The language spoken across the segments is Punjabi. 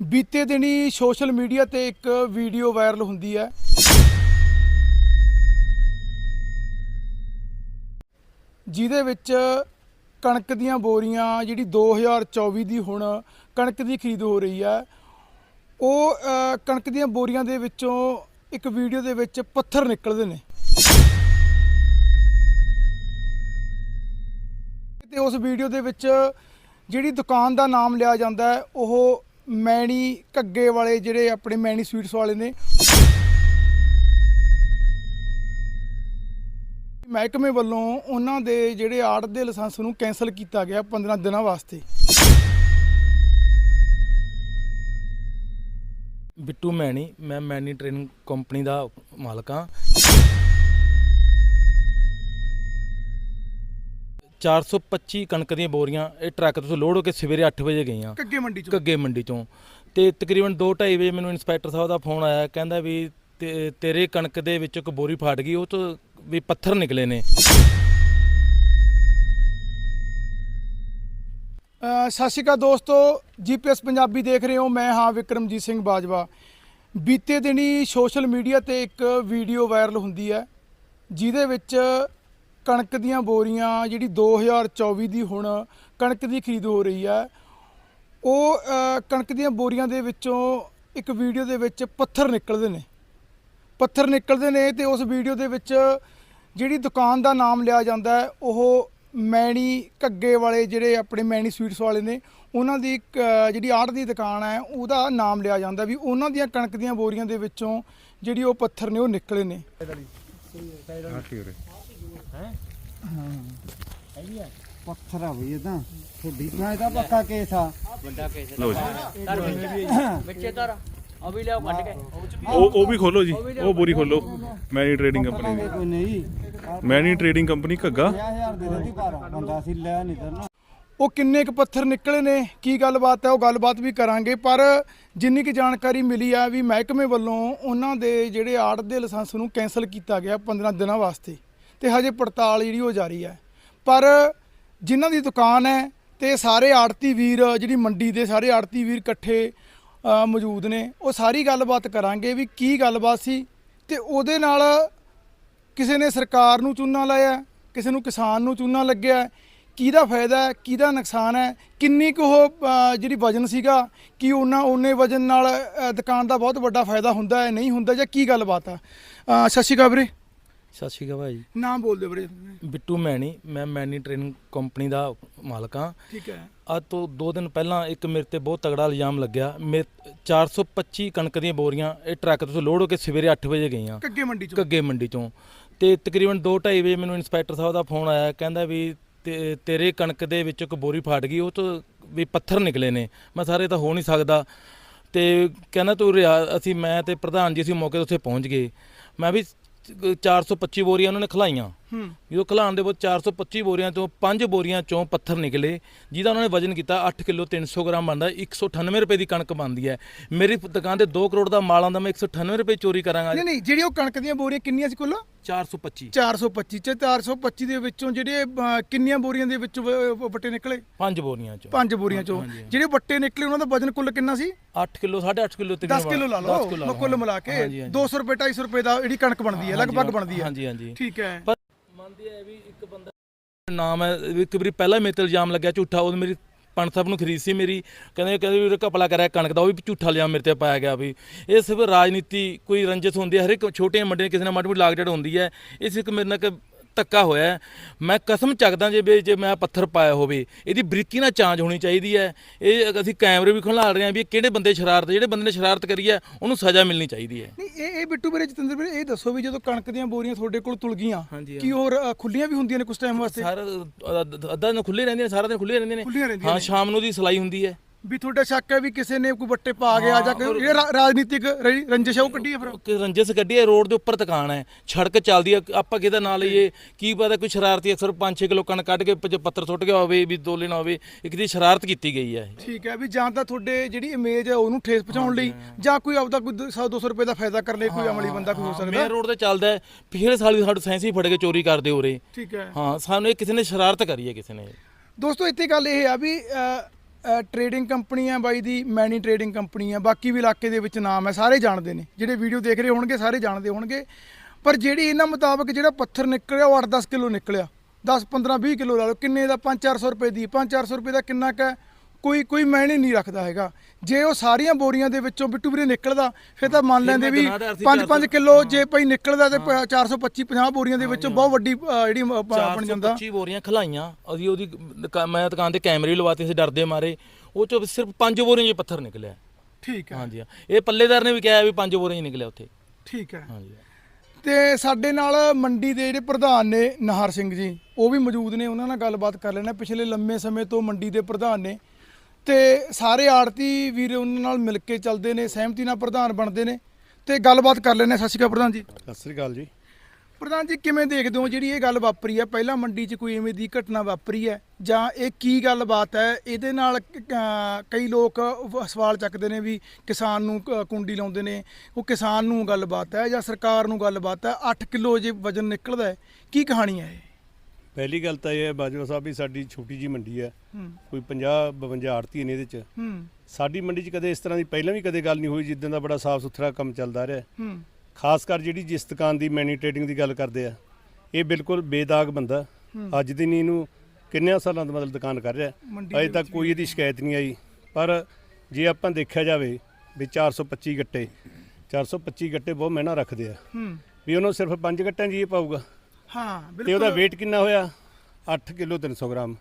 ਬੀਤੇ ਦਿਨੀ ਸੋਸ਼ਲ ਮੀਡੀਆ ਤੇ ਇੱਕ ਵੀਡੀਓ ਵਾਇਰਲ ਹੁੰਦੀ ਹੈ। ਜਿਹਦੇ ਵਿੱਚ ਕਣਕ ਦੀਆਂ ਬੋਰੀਆਂ ਜਿਹੜੀ 2024 ਦੀ ਹੁਣ ਕਣਕ ਦੀ ਖਰੀਦ ਹੋ ਰਹੀ ਹੈ। ਉਹ ਕਣਕ ਦੀਆਂ ਬੋਰੀਆਂ ਦੇ ਵਿੱਚੋਂ ਇੱਕ ਵੀਡੀਓ ਦੇ ਵਿੱਚ ਪੱਥਰ ਨਿਕਲਦੇ ਨੇ। ਤੇ ਉਸ ਵੀਡੀਓ ਦੇ ਵਿੱਚ ਜਿਹੜੀ ਦੁਕਾਨ ਦਾ ਨਾਮ ਲਿਆ ਜਾਂਦਾ ਹੈ, ਉਹ ਮੈਣੀ ਘੱਗੇ ਵਾਲੇ ਜਿਹੜੇ ਆਪਣੇ ਮੈਣੀ ਸਵੀਟਸ ਵਾਲੇ ਨੇ। ਮਹਿਕਮੇ ਵੱਲੋਂ ਉਹਨਾਂ ਦੇ ਜਿਹੜੇ ਆੜਤ ਦੇ ਲਾਇਸੈਂਸ ਨੂੰ ਕੈਨਸਲ ਕੀਤਾ ਗਿਆ 15 ਦਿਨਾਂ ਵਾਸਤੇ। ਬਿੱਟੂ ਮੈਣੀ, ਮੈਂ ਮੈਣੀ ਟ੍ਰੇਨਿੰਗ ਕੰਪਨੀ ਦਾ ਮਾਲਕ ਹਾਂ। 425 ਕਣਕ ਦੀਆਂ ਬੋਰੀਆਂ ਇਹ ਟਰੱਕ ਤੋਂ ਲੋਡ ਹੋ ਕੇ ਸਵੇਰੇ 8 ਵਜੇ ਗਈਆਂ। ਘੱਗੇ ਮੰਡੀ ਚੋਂ? ਘੱਗੇ ਮੰਡੀ ਚੋਂ। ਤੇ ਤਕਰੀਬਨ 2:30 ਵਜੇ ਮੈਨੂੰ ਇੰਸਪੈਕਟਰ ਸਾਹਿਬ ਦਾ ਫੋਨ ਆਇਆ ਕਹਿੰਦਾ ਵੀ ਤੇ- ਤੇਰੇ ਕਣਕ ਦੇ ਵਿੱਚ ਇੱਕ ਬੋਰੀ ਫਟ ਗਈ ਉਹ ਤੋਂ ਵੀ ਪੱਥਰ ਨਿਕਲੇ ਨੇ। ਅ, ਸਤਿ ਸ਼੍ਰੀ ਅਕਾਲ ਦੋਸਤੋ ਜੀਪੀਐਸ ਪੰਜਾਬੀ ਦੇਖ ਰਹੇ ਹੋ ਮੈਂ ਹਾਂ ਵਿਕਰਮਜੀਤ ਸਿੰਘ ਬਾਜਵਾ। ਬੀਤੇ ਦਿਨੀ ਸੋਸ਼ਲ ਮੀਡੀਆ ਤੇ ਇੱਕ ਵੀਡੀਓ ਵਾਇਰਲ ਹੁੰਦੀ ਹੈ ਜਿਹਦੇ ਵਿੱਚ ਕਣਕ ਦੀਆਂ ਬੋਰੀਆਂ ਜਿਹੜੀ 2024 ਦੀ ਹੁਣ ਕਣਕ ਦੀ ਖਰੀਦ ਹੋ ਰਹੀ ਹੈ ਉਹ ਕਣਕ ਦੀਆਂ ਬੋਰੀਆਂ ਦੇ ਵਿੱਚੋਂ ਇੱਕ ਵੀਡੀਓ ਦੇ ਵਿੱਚ ਪੱਥਰ ਨਿਕਲਦੇ ਨੇ। ਪੱਥਰ ਨਿਕਲਦੇ ਨੇ ਤੇ ਉਸ ਵੀਡੀਓ ਦੇ ਵਿੱਚ ਜਿਹੜੀ ਦੁਕਾਨ ਦਾ ਨਾਮ ਲਿਆ ਜਾਂਦਾ ਹੈ ਉਹ ਮੈਣੀ ਘੱਗੇ ਵਾਲੇ ਜਿਹੜੇ ਆਪਣੇ ਮੈਣੀ ਸਵੀਟਸ ਵਾਲੇ ਨੇ ਉਹਨਾਂ ਦੀ ਇੱਕ, ਜਿਹੜੀ ਆਰਟ ਦੀ ਦੁਕਾਨ ਹੈ ਉਹਦਾ ਨਾਮ ਲਿਆ ਜਾਂਦਾ ਵੀ ਉਹਨਾਂ ਦੀਆਂ ਕਣਕ ਦੀਆਂ ਬੋਰੀਆਂ ਦੇ ਵਿੱਚੋਂ ਜਿਹੜੀ ਉਹ ਪੱਥਰ ਨੇ ਉਹ ਨਿਕਲੇ ਨੇ। ਪੱਥਰ ਆ ਬਈ ਇਹ ਤਾਂ। ਤੁਹਾਡੀ ਨਾ ਇਹਦਾ ਪੱਕਾ ਕੇਸ ਆ। ਵਿੱਚੇ ਧਰ। ਉਹ ਵੀ ਲਿਆਓ ਕੱਢ ਕੇ। ਉਹ ਉਹ ਵੀ ਖੋਲੋ ਜੀ। ਉਹ ਬੋਰੀ ਖੋਲੋ। ਮੈਨੀ ਟ੍ਰੇਡਿੰਗ ਕੰਪਨੀ ਕਰਾਂਗੇ ਦੀ। ਕੋਈ ਨਹੀਂ। ਮੈਨੀ ਟ੍ਰੇਡਿੰਗ ਕੰਪਨੀ ਘੱਗਾ। 50000 ਦੇ ਦਿੱਤੀ ਪਰ ਬੰਦਾ ਸੀ ਲਿਆ ਨਹੀਂ ਤਾਂ ਨਾ ਉਹ ਕਿੰਨੇ ਕੁ ਪੱਥਰ ਨਿਕਲੇ ਨੇ? ਕੀ ਗੱਲਬਾਤ ਹੈ? ਉਹ ਗੱਲਬਾਤ ਵੀ ਕਰਾਂਗੇ। ਪਰ ਜਿੰਨੀ ਕੁ ਜਾਣਕਾਰੀ ਮਿਲੀ ਆ ਵੀ ਮਹਿਕਮੇ ਵੱਲੋਂ ਉਹਨਾਂ ਦੇ ਜਿਹੜੇ ਆੜਤ ਦੇ ਲਾਇਸੈਂਸ ਨੂੰ ਕੈਨਸਲ ਕੀਤਾ ਗਿਆ 15 ਦਿਨਾਂ ਵਾਸਤੇ। ਤੇ ਹਜੇ ਪੜਤਾਲ ਜਿਹੜੀ ਉਹ ਜਾਰੀ ਹੈ। ਪਰ ਜਿਨ੍ਹਾਂ ਦੀ ਦੁਕਾਨ ਹੈ ਤੇ ਸਾਰੇ ਆੜਤੀ ਵੀਰ, ਜਿਹੜੀ ਮੰਡੀ ਦੇ ਸਾਰੇ ਆੜਤੀ ਵੀਰ ਇਕੱਠੇ ਮੌਜੂਦ ਨੇ, ਉਹ ਸਾਰੀ ਗੱਲਬਾਤ ਕਰਾਂਗੇ ਵੀ ਕੀ ਗੱਲਬਾਤ ਸੀ ਤੇ ਉਹਦੇ ਨਾਲ ਕਿਸੇ ਨੇ ਸਰਕਾਰ ਨੂੰ ਚੂਨਾ ਲਾਇਆ, ਕਿਸੇ ਨੂੰ ਕਿਸਾਨ ਨੂੰ ਚੂਨਾ ਲੱਗਿਆ। ਕਿਹਦਾ ਫਾਇਦਾ ਹੈ, ਕਿਹਦਾ ਨੁਕਸਾਨ ਹੈ, ਕਿੰਨੀ ਕੁ ਉਹ ਜਿਹੜੀ ਵਜਨ ਸੀਗਾ, ਕਿ ਉਹਨਾਂ, ਉਹਨੇ ਵਜਨ ਨਾਲ ਦੁਕਾਨ ਦਾ ਬਹੁਤ ਵੱਡਾ ਫਾਇਦਾ ਹੁੰਦਾ ਹੈ, ਨਹੀਂ ਹੁੰਦਾ ਜਾਂ ਕੀ ਗੱਲਬਾਤ ਆ ਸਤਿ ਸ਼੍ਰੀ ਅਕਾਲ ਵੀਰੇ। ਸਤਿ ਸ਼੍ਰੀ ਅਕਾਲ ਭਾਈ ਨਾਮ ਬੋਲ ਦਿਓ ਵੀਰੇ। ਬਿੱਟੂ ਮੈਣੀ ਮੈਂ ਮੈਣੀ ਟ੍ਰੇਨਿੰਗ ਕੰਪਨੀ ਦਾ ਮਾਲਕ ਹਾਂ। ਠੀਕ ਹੈ। ਅੱਜ ਤੋਂ 2 ਦਿਨ ਪਹਿਲਾਂ ਇੱਕ ਮੇਰੇ ਤੇ ਬਹੁਤ ਤਗੜਾ ਇਲਜ਼ਾਮ ਲੱਗਿਆ। ਮੇ 425 ਕਣਕ ਦੀਆਂ ਬੋਰੀਆਂ ਇਹ ਟਰੱਕ ਤੋਂ ਲੋਡ ਹੋ ਕੇ ਸਵੇਰੇ 8 ਵਜੇ ਗਈਆਂ। ਕੱਗੇ ਮੰਡੀ ਚੋਂ। ਘੱਗੇ ਮੰਡੀ ਚੋਂ। ਤੇ ਤਕਰੀਬਨ 2:30 ਵਜੇ ਮੈਨੂੰ ਇੰਸਪੈਕਟਰ ਸਾਹਿਬ ਦਾ ਫੋਨ ਆਇਆ ਕਹਿੰਦਾ ਵੀ ਤੇਰੇ ਕਣਕ ਦੇ ਵਿੱਚ ਇੱਕ ਬੋਰੀ ਫਟ ਗਈ ਉਹ ਤੋਂ ਵੀ ਪੱਥਰ ਨਿਕਲੇ ਨੇ। ਮੈਂ ਸਾਰੇ ਤਾਂ ਹੋ ਨਹੀਂ ਸਕਦਾ। ਤੇ ਕਹਿੰਦਾ ਤੂੰ ਰਿਆ- ਅਸੀਂ ਮੈਂ ਤੇ ਪ੍ਰਧਾਨ ਜੀ ਅਸੀਂ ਮੌਕੇ ਤੇ ਉੱਥੇ ਪਹੁੰਚ ਗਏ। ਮੈਂ ਵੀ 425 ਬੋਰੀਆਂ ਉਹਨਾਂ ਨੇ ਖਲਾਈਆਂ। ਜਦੋਂ ਖਲਾਣ ਦੇ ਬਾਅਦ 425 ਬੋਰੀਆਂ ਤੋਂ 5 ਬੋਰੀਆਂ ਚੋਂ ਪੱਥਰ ਨਿਕਲੇ ਜਿਹਦਾ ਉਹਨਾਂ ਨੇ ਵਜ਼ਨ ਕੀਤਾ 8 ਕਿਲੋ 300 ਗ੍ਰਾਮ ਬਣਦਾ 198 ਰੁਪਏ ਦੀ ਕਣਕ ਬਣਦੀ ਹੈ। ਮੇਰੀ ਦੁਕਾਨ ਤੇ 2 ਕਰੋੜ ਦਾ ਮਾਲ ਆਉਂਦਾ ਮੈਂ 198 ਰੁਪਏ ਚੋਰੀ ਕਰਾਂਗਾ। ਨਹੀਂ ਨਹੀਂ ਜਿਹੜੀ ਉਹ ਕਣਕ ਦੀਆਂ ਬੋਰੀਆਂ ਕਿੰਨੀਆਂ ਸੀ ਕੁੱਲ? 425 425 ਚ 425 ਦੇ ਵਿੱਚੋਂ ਜਿਹੜੇ ਕਿੰਨੀਆਂ ਬੋਰੀਆਂ ਦੇ ਵਿੱਚੋਂ ਵੱਟੇ ਨਿਕਲੇ? ਪੰਜ ਬੋਰੀਆਂ ਚੋਂ। ਪੰਜ ਬੋਰੀਆਂ ਚੋਂ। ਜਿਹੜੇ ਵੱਟੇ ਨਿਕਲੇ ਉਹਨਾਂ ਦਾ ਵਜਨ ਕੁੱਲ ਕਿੰਨਾ ਸੀ? 8 ਕਿਲੋ 8.5 ਕਿਲੋ 10 ਕਿਲੋ ਲਾ ਲਓ। ਕੁੱਲ ਮਿਲਾ ਕੇ 200 ਰੁਪਏ 250 ਰੁਪਏ ਦਾ ਜਿਹੜੀ ਕਣਕ ਬਣਦੀ ਹੈ ਲਗਭਗ ਬਣਦੀ ਹੈ। ਹਾਂਜੀ ਹਾਂਜੀ। ਠੀਕ ਹੈ। ਮੰਨਦੀ ਹੈ ਵੀ ਇੱਕ ਬੰਦਾ ਨਾਮ ਹੈ, ਇੱਕ ਵਾਰੀ ਪਹਿਲਾਂ ਮੇਰੇ ਤੇ ਇਲਜ਼ਾਮ ਲੱਗਿਆ ਝੂਠਾ ਉਹ ਮੇਰੀ ਪੰਜ ਸਾਹਿਬ ਨੂੰ ਖਰੀਦ ਸੀ ਮੇਰੀ। ਕਹਿੰਦੇ ਕਹਿੰਦੇ ਵੀ ਘਪਲਾ ਕਰਿਆ ਕਣਕ ਦਾ, ਉਹ ਵੀ ਝੂਠਾ ਇਲਜ਼ਾਮ ਮੇਰੇ ਤੇ ਪਾਇਆ ਗਿਆ ਵੀ। ਇਹ ਸਿਰਫ ਰਾਜਨੀਤੀ ਕੋਈ ਰੰਜਿਸ਼ ਹੁੰਦੀ ਹੈ ਹਰ ਇੱਕ ਛੋਟੇ ਮੰਡੀਆਂ ਕਿਸੇ ਨਾਲ ਮਾੜੀ ਮੋਟੀ ਲਾਗਡੜ ਹੁੰਦੀ ਹੈ। ਇਸ ਇੱਕ ਮੇਰੇ ਨਾਲ ਇੱਕ ਧੱਕਾ ਹੋਇਆ ਹੈ। ਮੈਂ ਕਸਮ ਚੱਕਦਾ ਜੇ ਵੀ ਜੇ ਮੈਂ ਪੱਥਰ ਪਾਇਆ ਹੋਵੇ ਇਹਦੀ ਬਰੀਕੀ ਨਾਲ ਜਾਂਚ ਹੋਣੀ ਚਾਹੀਦੀ ਹੈ। ਇਹ ਅਸੀਂ ਕੈਮਰੇ ਵੀ ਖੰਗਾਲ ਰਹੇ ਹਾਂ ਵੀ ਇਹ ਕਿਹੜੇ ਬੰਦੇ ਸ਼ਰਾਰਤ ਜਿਹੜੇ ਬੰਦੇ ਨੇ ਸ਼ਰਾਰਤ ਕਰੀ ਹੈ ਉਹਨੂੰ ਸਜ਼ਾ ਮਿਲਣੀ ਚਾਹੀਦੀ ਹੈ। ਨਹੀਂ ਇਹ ਇਹ ਬਿੱਟੂ ਵੀਰੇ ਜਤਿੰਦਰ ਵੀਰੇ ਇਹ ਦੱਸੋ ਵੀ ਜਦੋਂ ਕਣਕ ਦੀਆਂ ਬੋਰੀਆਂ ਤੁਹਾਡੇ ਕੋਲ ਤੁਲ ਗਈਆਂ ਹਾਂਜੀ, ਕੀ ਹੋਰ ਅ, ਖੁੱਲੀਆਂ ਵੀ ਹੁੰਦੀਆਂ ਨੇ ਕੁਝ ਟਾਈਮ ਵਾਸਤੇ? ਸਾਰਾ ਅੱਧਾ- ਦਿਨ ਖੁੱਲੇ ਰਹਿੰਦੇ ਨੇ ਸਾਰਾ ਦਿਨ ਖੁੱਲੇ ਰਹਿੰਦੇ ਨੇ। ਖੁੱਲੀਆਂ ਰਹਿੰਦੀਆਂ ਹਾਂ। ਸ਼ਾਮ ਨੂੰ ਦੀ ਸਲਾਈ ਹੁੰਦੀ ਹੈ। ਵੀ ਤੁਹਾਡਾ ਸ਼ੱਕ ਹੈ ਵੀ ਕਿਸੇ ਨੇ ਕੋਈ ਵੱਟੇ ਪਾ ਗਿਆ ਜਾਂ ਕੋਈ ਇਹ ਰਾਜਨੀਤਿਕ ਰ- ਰੰਜਿਸ਼ ਹੈ ਉਹ ਕੱਢੀ ਹੈ ਫਿਰ। ਕਿ ਰੰਜਸ ਗੱਡੀ ਹੈ ਰੋਡ ਦੇ ਉੱਪਰ ਦੁਕਾਨ ਹੈ ਸੜਕ ਚੱਲਦੀ ਹੈ ਆਪਾਂ ਕਿਹਦਾ ਨਾਂ ਲਈਏ ਕੀ ਪਤਾ ਕੋਈ ਸ਼ਰਾਰਤੀ ਅਕਸਰ 5-6 ਕਿਲੋ ਕਣਕ ਕੱਢ ਕੇ ਪ- ਪੱਥਰ ਸੁੱਟ ਗਿਆ ਹੋਵੇ ਵੀ ਦੋਲੇ ਨਾ ਹੋਵੇ ਇੱਕ ਦੀ ਸ਼ਰਾਰਤ ਕੀਤੀ ਗਈ ਹੈ। ਠੀਕ ਹੈ ਵੀ ਜਾਂ ਤਾਂ ਤੁਹਾਡੇ ਜਿਹੜੀ ਇਮੇਜ ਹੈ ਉਹਨੂੰ ਠੇਸ ਪਹੁੰਚਾਉਣ ਲਈ ਜਾਂ ਕੋਈ ਆਪਦਾ ਕੋਈ 100 200 ਰੁਪਏ ਦਾ ਫਾਇਦਾ ਕਰਨ ਲਈ ਕੋਈ ਅਮਲੀ ਬੰਦਾ ਕੋਈ ਹੋ ਸਕਦਾ। ਮੇਨ ਰੋਡ ਤੇ ਚੱਲਦਾ ਹੈ ਫਿਰ ਸਾਲੀ ਸਾਡੇ ਸੈਂਸੀ ਫੜ ਕੇ ਚੋਰੀ ਕਰਦੇ ਹੋ ਰਹੇ ਠੀਕ ਹੈ। ਹਾਂ ਸਾਨੂੰ ਇਹ ਕਿਸੇ ਨੇ ਸ਼ਰਾਰਤ ਕਰੀ ਹੈ ਕਿਸੇ ਨੇ। ਦੋਸਤੋ ਇੱਥੇ ਗੱਲ ਇਹ ਆ ਵੀ ਅ, ਟਰੇਡਿੰਗ ਕੰਪਨੀ ਹੈ ਬਾਈ ਦੀ ਮੈਨੀ ਟਰੇਡਿੰਗ ਕੰਪਨੀ ਹੈ ਬਾਕੀ ਵੀ ਇਲਾਕੇ ਦੇ ਵਿੱਚ ਨਾਮ ਹੈ ਸਾਰੇ ਜਾਣਦੇ ਨੇ। ਜਿਹੜੇ ਵੀਡੀਓ ਦੇਖ ਰਹੇ ਹੋਣਗੇ, ਸਾਰੇ ਜਾਣਦੇ ਹੋਣਗੇ। ਪਰ ਜਿਹੜੀ ਇਹਨਾਂ ਮੁਤਾਬਕ ਜਿਹੜਾ ਪੱਥਰ ਨਿਕਲਿਆ, ਉਹ 8-10 ਕਿਲੋ ਨਿਕਲਿਆ। 10 15 20 ਕਿਲੋ ਲਾ ਲਓ। ਕਿੰਨੇ ਦਾ? 5-400 ਰੁਪਏ ਦੀ। 5-400 ਰੁਪਏ ਦਾ ਕਿੰਨਾ ਕੁ ਕੋਈ ਕੋਈ ਮਾਇਨੇ ਨਹੀਂ ਰੱਖਦਾ ਹੈਗਾ। ਜੇ ਉਹ ਸਾਰੀਆਂ ਬੋਰੀਆਂ ਦੇ ਵਿੱਚੋਂ ਬਿੱਟੂ ਵੀਰੇ ਨਿਕਲਦਾ ਫਿਰ ਤਾਂ ਮੰਨ ਲੈਂਦੇ ਵੀ ਮੈਂ ਦਿਨਾਂ ਦਾ 5-5 ਕਿਲੋ ਜੇ ਭਾਈ ਨਿਕਲਦਾ ਤੇ 425 50 ਬੋਰੀਆਂ ਦੇ ਵਿੱਚੋਂ ਬਹੁਤ ਵੱਡੀ ਜਿਹੜੀ ਬਣ ਜਾਂਦਾ 425 ਬੋਰੀਆਂ ਖਲਾਈਆਂ। ਅਸੀਂ ਉਹਦੀ ਮੈਂ ਦੁਕਾਨ ਤੇ ਕੈਮਰੇ ਲਵਾਤੇ ਸੀ ਡਰਦੇ ਮਾਰੇ। ਉਹ ਚੋਂ ਸਿਰਫ ਪੰਜ ਬੋਰੀਆਂ 'ਚ ਪੱਥਰ ਨਿਕਲਿਆ। ਠੀਕ ਹੈ। ਹਾਂਜੀ ਹਾਂ। ਇਹ ਪੱਲੇਦਾਰ ਨੇ ਵੀ ਕਿਹਾ ਵੀ ਪੰਜ ਬੋਰੀਆਂ 'ਚ ਨਿਕਲਿਆ ਉੱਥੇ। ਠੀਕ ਹੈ। ਹਾਂਜੀ ਤੇ ਸਾਡੇ ਨਾਲ ਮੰਡੀ ਦੇ ਜਿਹੜੇ ਪ੍ਰਧਾਨ ਨੇ ਨਹਾਰ ਸਿੰਘ ਜੀ ਉਹ ਵੀ ਮੌਜੂਦ ਨੇ। ਉਹਨਾਂ ਨਾਲ ਗੱਲਬਾਤ ਕਰ ਲੈਣਾ ਪਿਛਲੇ ਲੰਮੇ ਸਮੇਂ ਤੋਂ ਮੰਡੀ ਦੇ ਪ੍ਰਧਾਨ ਨੇ। ਤੇ ਸਾਰੇ ਆੜਤੀ ਵੀਰ ਉਹਨਾਂ ਨਾਲ ਮਿਲ ਕੇ ਚੱਲਦੇ ਨੇ ਸਹਿਮਤੀ ਨਾਲ ਪ੍ਰਧਾਨ ਬਣਦੇ ਨੇ ਤੇ ਗੱਲਬਾਤ ਕਰ ਲੈਣੇ ਸਤਿ ਸ਼੍ਰੀ ਅਕਾਲ ਪ੍ਰਧਾਨ ਜੀ। ਸਤਿ ਸ੍ਰੀ ਅਕਾਲ ਜੀ। ਪ੍ਰਧਾਨ ਜੀ ਕਿਵੇਂ ਦੇਖਦੇ ਹੋ ਜਿਹੜੀ ਇਹ ਗੱਲ ਵਾਪਰੀ ਹੈ? ਪਹਿਲਾਂ ਮੰਡੀ 'ਚ ਕੋਈ ਐਵੇਂ ਦੀ ਘਟਨਾ ਵਾਪਰੀ ਹੈ ਜਾਂ ਇਹ ਕੀ ਗੱਲਬਾਤ ਹੈ? ਇਹਦੇ ਨਾਲ ਕਈ ਲੋਕ ਵ- ਸਵਾਲ ਚੱਕਦੇ ਨੇ ਵੀ ਕਿਸਾਨ ਨੂੰ ਕ- ਕੁੰਡੀ ਲਾਉਂਦੇ ਨੇ ਉਹ ਕਿਸਾਨ ਨੂੰ ਗੱਲਬਾਤ ਹੈ ਜਾਂ ਸਰਕਾਰ ਨੂੰ ਗੱਲਬਾਤ ਹੈ? 8 ਕਿਲੋ ਜੇ ਵਜਨ ਨਿਕਲਦਾ ਹੈ ਕੀ ਕਹਾਣੀ ਹੈ ਇਹ? ਪਹਿਲੀ ਗੱਲ ਤਾਂ ਇਹ ਹੈ ਬਾਜਵਾ ਸਾਹਿਬ ਵੀ ਸਾਡੀ ਛੋਟੀ ਜੀ ਮੰਡੀ ਹੈ। ਕੋਈ 50 52 ਆੜਤੀ ਨੇ ਇਹਦੇ ਚ। ਸਾਡੀ ਮੰਡੀ 'ਚ ਕਦੇ ਇਸ ਤਰ੍ਹਾਂ ਦੀ ਪਹਿਲਾਂ ਵੀ ਕਦੇ ਗੱਲ ਨਹੀਂ ਹੋਈ ਜਿੱਦਾਂ ਦਾ ਬੜਾ ਸਾਫ਼ ਸੁਥਰਾ ਕੰਮ ਚੱਲਦਾ ਰਿਹਾ। ਖਾਸ ਕਰ ਜਿਹੜੀ ਜਿਸ ਦੁਕਾਨ ਦੀ ਮੈਨੀ ਟ੍ਰੇਡਿੰਗ ਦੀ ਗੱਲ ਕਰਦੇ ਆ ਇਹ ਬਿਲਕੁਲ ਬੇਦਾਗ ਬੰਦਾ। ਅੱਜ ਦੀ ਨਹੀਂ ਇਹਨੂੰ ਕਿੰਨਿਆਂ ਸਾਲਾਂ ਤੋਂ ਮਤਲਬ ਦੁਕਾਨ ਕਰ ਰਿਹਾ। ਅਜੇ ਤੱਕ ਕੋਈ ਇਹਦੀ ਸ਼ਿਕਾਇਤ ਨਹੀਂ ਆਈ। ਪਰ ਜੇ ਆਪਾਂ ਦੇਖਿਆ ਜਾਵੇ ਵੀ 425 ਗੱਟੇ 425 ਗੱਟੇ ਬਹੁਤ ਮਹਿਣਾ ਰੱਖਦੇ ਆ। ਵੀ ਉਹਨੂੰ ਸਿਰਫ 5 ਗੱਟਿਆਂ 'ਚ ਹੀ ਇਹ ਪਾਊਗਾ। ਹਾਂ ਤੇ ਉਹਦਾ weight ਕਿੰਨਾ ਹੋਇਆ? 8 ਕਿਲੋ 300 ਗ੍ਰਾਮ।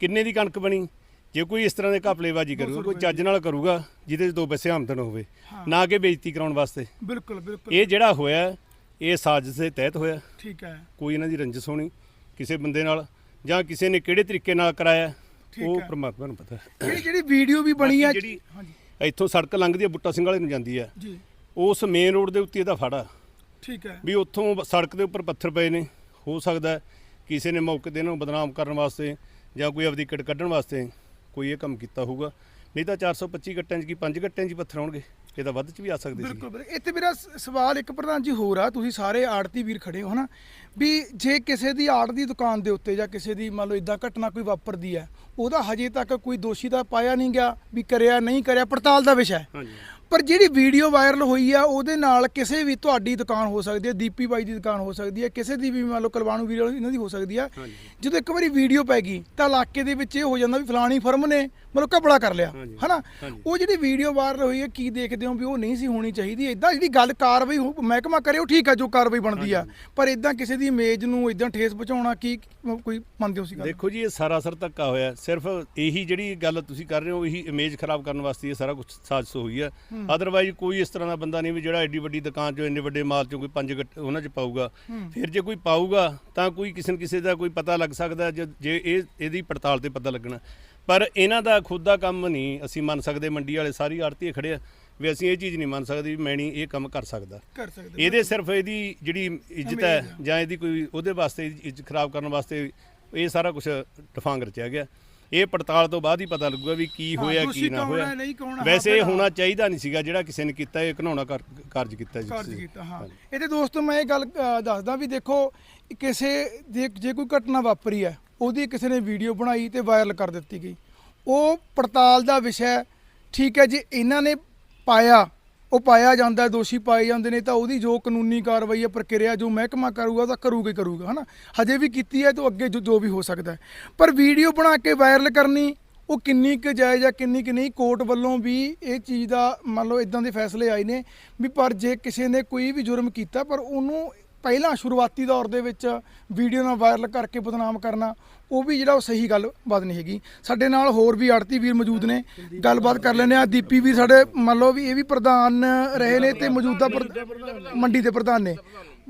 ਕਿੰਨੇ ਦੀ ਕਣਕ ਬਣੀ? ਜੇ ਕੋਈ ਇਸ ਤਰ੍ਹਾਂ ਦੇ ਘਪਲੇਬਾਜ਼ੀ ਕਰੂਗਾ ਕੋਈ ਚੱਜ ਨਾਲ ਕਰੂਗਾ ਜਿਹਦੇ 'ਚ ਦੋ ਪੈਸੇ ਆਮਦਨ ਹੋਵੇ ਨਾ ਕਿ ਬੇਇੱਜ਼ਤੀ ਕਰਾਉਣ ਵਾਸਤੇ। ਬਿਲਕੁਲ ਬਿਲਕੁਲ। ਇਹ ਜਿਹੜਾ ਹੋਇਆ ਇਹ ਸਾਜ਼ਿਸ਼ ਦੇ ਤਹਿਤ ਹੋਇਆ। ਠੀਕ ਹੈ। ਕੋਈ ਇਹਨਾਂ ਦੀ ਰੰਜਿਸ਼ ਹੋਣੀ ਕਿਸੇ ਬੰਦੇ ਨਾਲ ਜਾਂ ਕਿਸੇ ਨੇ ਕਿਹੜੇ ਤਰੀਕੇ ਨਾਲ ਕਰਾਇਆ ਉਹ। ਪ੍ਰਮਾਤਮਾ ਨੂੰ ਪਤਾ। ਜਿਹੜੀ ਜਿਹੜੀ ਵੀਡੀਓ ਵੀ ਬਣੀ ਬਾਕੀ ਜਿਹੜੀ ਇੱਥੋਂ ਸੜਕ ਲੰਘਦੀ ਹੈ ਬੁੱਟਾ ਸਿੰਘ ਵਾਲੇ ਨੂੰ ਜਾਂਦੀ ਹੈ। ਜੀ। ਉਸ ਮੇਨ ਰੋਡ ਦੇ ਉੱਤੇ ਇਹਦਾ ਫਾੜਾ। ਠੀਕ ਹੈ। ਵੀ ਉੱਥੋਂ ਸੜਕ ਦੇ ਉੱਪਰ ਪੱਥਰ ਪਏ ਨੇ। ਹੋ ਸਕਦਾ ਕਿਸੇ ਨੇ ਮੌਕੇ ਤੇ ਇਹਨੂੰ ਬਦਨਾਮ ਕਰਨ ਵਾਸਤੇ ਜਾਂ ਕੋਈ ਆਪਦੀ ਕਿਟ ਕੱਢਣ ਵਾਸਤੇ ਕੋਈ ਇਹ ਕੰਮ ਕੀਤਾ ਹੋਊਗਾ। ਨਹੀਂ ਤਾਂ 425 ਗੱਟਿਆਂ 'ਚ ਕੀ 5 ਗੱਟਿਆਂ 'ਚ ਪੱਥਰ ਆਉਣਗੇ? ਇਹ ਤਾਂ ਵੱਧ 'ਚ ਵੀ ਆ ਸਕਦੇ ਸੀ। ਬਿਲਕੁਲ। ਇੱਥੇ ਮੇਰਾ ਸਵਾਲ ਇੱਕ ਪ੍ਰਧਾਨ ਜੀ ਹੋਰ ਆ। ਤੁਸੀਂ ਸਾਰੇ ਆੜਤੀ ਵੀਰ ਖੜੇ ਹੋ ਹਨਾ? ਵੀ ਜੇ ਕਿਸੇ ਦੀ ਆੜ ਦੀ ਦੁਕਾਨ ਦੇ ਉੱਤੇ ਜਾਂ ਕਿਸੇ ਦੀ ਮੰਨ ਲਓ ਇਦਾਂ ਘਟਨਾ ਕੋਈ ਵਾਪਰਦੀ ਹੈ ਉਹਦਾ ਹਜੇ ਤੱਕ ਕੋਈ ਦੋਸ਼ੀ ਤਾਂ ਪਾਇਆ ਨਹੀਂ ਗਿਆ ਵੀ ਕਰਿਆ ਨਹੀਂ ਕਰਿਆ ਪੜਤਾਲ ਦਾ ਵਿਸ਼ਾ ਹੈ। ਪਰ ਜਿਹੜੀ ਵੀਡੀਓ ਵਾਇਰਲ ਹੋਈ ਆ ਉਹਦੇ ਨਾਲ ਕਿਸੇ ਵੀ ਤੁਹਾਡੀ ਦੁਕਾਨ ਹੋ ਸਕਦੀ ਹੈ ਦੀਪੀ ਬਾਈ ਦੀ ਦੁਕਾਨ ਹੋ ਸਕਦੀ ਹੈ ਕਿਸੇ ਦੀ ਵੀ ਮੰਨ ਲਓ ਕਲਵਾਣੂ ਵੀਡੀਓ ਇਹਨਾਂ ਦੀ ਹੋ ਸਕਦੀ ਆ। ਜਦੋਂ ਇੱਕ ਵਾਰੀ ਵੀਡੀਓ ਪੈ ਗਈ ਤਾਂ ਇਲਾਕੇ ਦੇ ਵਿੱਚ ਇਹ ਹੋ ਜਾਂਦਾ ਵੀ ਫਲਾਣੀ ਫਰਮ ਨੇ ਮਤਲਬ ਕਪੜਾ ਕਰ ਲਿਆ ਹਾਂਜੀ। ਹਨਾ? ਹਾਂਜੀ। ਉਹ ਜਿਹੜੀ ਵੀਡੀਓ ਵਾਇਰਲ ਹੋਈ ਹੈ ਕੀ ਦੇਖਦੇ ਹੋ ਵੀ ਉਹ ਨਹੀਂ ਸੀ ਹੋਣੀ ਚਾਹੀਦੀ? ਇਦਾਂ ਜਿਹੜੀ ਗੱਲ ਕਾਰਵਾਈ ਹੋ- ਮਹਿਕਮਾ ਕਰੇ ਉਹ ਠੀਕ ਆ ਜੋ ਕਾਰਵਾਈ ਬਣਦੀ ਆ। ਪਰ ਇਦਾਂ ਕਿਸੇ ਦੀ ਇਮੇਜ ਨੂੰ ਇਦਾਂ ਠੇਸ ਪਹੁੰਚਾਉਣਾ ਕੀ ਕੋਈ ਮੰਨਦੇ ਹੋ ਸੀ ਗੱਲ? ਦੇਖੋ ਜੀ ਇਹ ਸਰਾਸਰ ਧੱਕਾ ਹੋਇਆ। ਸਿਰਫ ਇਹੀ ਜਿਹੜੀ ਗੱਲ ਤੁਸੀਂ ਕਰ ਰਹੇ ਹੋ ਇਹੀ ਇਮੇਜ ਖਰਾਬ ਕਰਨ ਵਾਸਤੇ ਇਹ ਸਾਰਾ ਕੁਝ ਸਾਜ਼ਿਸ਼ ਹੋਈ ਹੈ। ਅਦਰਵਾਈਜ਼ ਕੋਈ ਇਸ ਤਰ੍ਹਾਂ ਦਾ ਬੰਦਾ ਨਹੀਂ ਵੀ ਜਿਹੜਾ ਐਡੀ ਵੱਡੀ ਦੁਕਾਨ 'ਚੋਂ ਇੰਨੇ ਵੱਡੇ ਮਾਲ 'ਚੋਂ ਕੋਈ ਪੰਜ ਗੱਟ ਉਹਨਾਂ 'ਚ ਪਾਊਗਾ। ਫਿਰ ਜੇ ਕੋਈ ਪਾਊਗਾ ਤਾਂ ਕੋਈ ਕਿਸੇ न ਕਿਸੇ ਦਾ ਕੋਈ ਪਤਾ ਲੱਗ ਸਕਦਾ ਹੈ, ਜੇ ਜੇ ਇਹ ਇਹਦੀ ਪੜਤਾਲ ਤੇ ਪਤਾ ਲੱਗਣਾ। ਪਰ ਇਹਨਾਂ ਦਾ ਖੁਦ ਦਾ ਕੰਮ ਨਹੀਂ ਅਸੀਂ ਮੰਨ ਸਕਦੇ ਮੰਡੀ ਵਾਲੇ ਸਾਰੀ ਆੜਤੀ ਖੜੇ ਆ ਵੀ ਅਸੀਂ ਇਹ ਚੀਜ਼ ਨਹੀਂ ਮੰਨ ਸਕਦੇ ਵੀ ਮੈਣੀ ਇਹ ਕੰਮ ਕਰ ਸਕਦਾ। ਕਰ ਸਕਦੇ ਇਹਦੇ ਸਿਰਫ ਇਹਦੀ ਜਿਹੜੀ ਇੱਜ਼ਤ ਹੈ ਜਾਂ ਇਹਦੀ ਕੋਈ ਉਹਦੇ ਵਾਸਤੇ ਇੱਜ਼ਤ ਖਰਾਬ ਕਰਨ ਵਾਸਤੇ ਇਹ ਸਾਰਾ ਕੁਝ ਟਫਾਂਗ ਰਚਿਆ ਗਿਆ। ਇਹ ਪੜਤਾਲ ਤੋਂ ਬਾਅਦ ਹੀ ਪਤਾ ਲੱਗੂਗਾ ਵੀ ਕੀ ਹੋਇਆ ਕੀ ਨਾ ਹੋਇਆ। ਵੈਸੇ ਇਹ ਹੋਣਾ ਚਾਹੀਦਾ ਨਹੀਂ ਸੀਗਾ ਜਿਹੜਾ ਕਿਸੇ ਨੇ ਕੀਤਾ ਇਹ ਘਨਾਉਣਾ ਕਰ- ਕਾਰਜ ਕੀਤਾ ਜੀ ਕਾਰਜ। ਕੀਤਾ ਹਾਂ। ਇਹਦੇ ਦੋਸਤੋ ਮੈਂ ਇਹ ਗੱਲ ਦੱਸਦਾ ਵੀ ਦੇਖੋ ਕਿਸੇ ਦੇ ਜੇ ਕੋਈ ਘਟਨਾ ਵਾਪਰੀ ਹੈ ਉਹਦੀ ਕਿਸੇ ਨੇ ਵੀਡੀਓ ਬਣਾਈ ਤੇ ਵਾਇਰਲ ਕਰ ਦਿੱਤੀ ਗਈ। ਉਹ ਪੜਤਾਲ ਦਾ ਵਿਸ਼ਾ ਠੀਕ ਹੈ, ਜੇ ਇਹਨਾਂ ਨੇ ਪਾਇਆ, ਉਹ ਪਾਇਆ ਜਾਂਦਾ, ਦੋਸ਼ੀ ਪਾਏ ਜਾਂਦੇ ਨੇ, ਤਾਂ ਉਹਦੀ ਜੋ ਕਾਨੂੰਨੀ ਕਾਰਵਾਈ ਹੈ, ਪ੍ਰਕਿਰਿਆ ਜੋ ਮਹਿਕਮਾ ਕਰੂਗਾ ਉਹ ਤਾਂ ਕਰੂਗਾ ਹੀ ਕਰੂਗਾ, ਹਨਾ? ਹਜੇ ਵੀ ਕੀਤੀ ਹੈ ਤਾਂ ਅੱਗੇ ਜੋ- ਜੋ ਵੀ ਹੋ ਸਕਦਾ ਪਰ ਵੀਡੀਓ ਬਣਾ ਕੇ ਵਾਇਰਲ ਕਰਨੀ, ਉਹ ਕਿੰਨੀ ਕੁ ਜਾਇਜ਼ ਆ ਕਿੰਨੀ ਕੁ ਨਹੀਂ ਕੋਰਟ ਵੱਲੋਂ ਵੀ ਇਹ ਚੀਜ਼ ਦਾ ਮੰਨ ਲਓ ਇਦਾਂ ਦੇ ਫੈਸਲੇ ਆਏ ਨੇ ਵੀ ਪਰ ਜੇ ਕਿਸੇ ਨੇ ਕੋਈ ਵੀ ਜੁਰਮ ਕੀਤਾ, ਪਰ ਉਹਨੂੰ ਪਹਿਲਾਂ ਸ਼ੁਰੂਆਤੀ ਦੌਰ ਦੇ ਵਿੱਚ ਵੀਡੀਓ ਨਾਲ ਵਾਇਰਲ ਕਰਕੇ ਬਦਨਾਮ ਕਰਨਾ ਉਹ ਵੀ ਜਿਹੜਾ ਉਹ ਸਹੀ ਗੱਲ ਬਾਤ ਨਹੀਂ ਹੈਗੀ। ਸਾਡੇ ਨਾਲ ਹੋਰ ਵੀ ਆੜਤੀ ਵੀਰ ਮੌਜੂਦ ਨੇ ਗੱਲਬਾਤ ਕਰ ਲੈਂਦੇ ਆ ਦੀਪੀ ਵੀ ਸਾਡੇ ਮੰਨ ਲਓ ਵੀ ਇਹ ਵੀ ਪ੍ਰਧਾਨ ਰਹੇ ਨੇ ਤੇ ਮੌਜੂਦਾ ਮੰਡੀ ਦੇ ਪ੍ਰਧਾਨ ਨੇ।